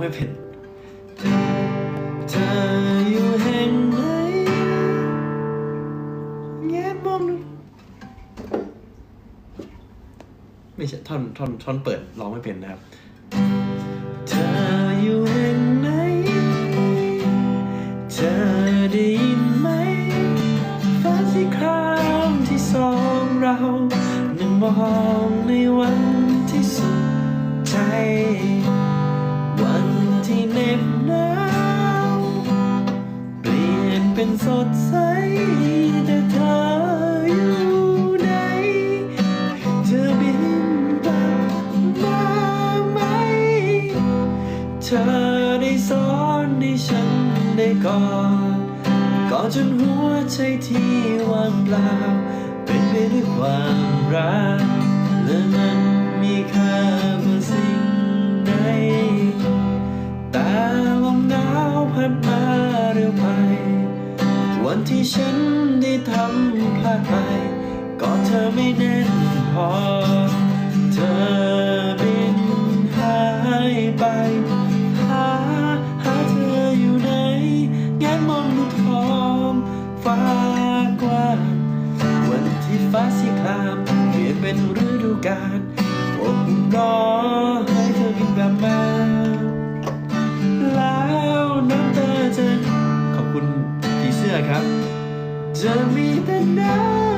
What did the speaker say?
ไม่เป็นเธออยู่แห่งไหนแงมองดูไม่ใช่ท่อนท่อนท่อนเปิดร้องไม่เป็นนะครับ เธออยู่แห่งไหน เธอได้ยินไหมฟ้าสีครามที่สองเราหนึ่งมองในวัน สดใสแต่เธออยู่ไหนเธอบินกลับมาไหม เธอได้สอนให้ฉันได้กอดกอดจนหัวใจที่ว่างเปล่า เป็นไปด้วยความรักและมัน ที่ฉันได้ทำพลาดไปก็เธอไม่แน่นพอ เธอบินหายไป หาหาเธออยู่ไหนแงนมองดูท้องฟ้ากว้างวันที่ฟ้าสีครามเปลี่ยนเป็นฤดูกาลอบอุ่นรอใครับ จะมีแต่น้ำ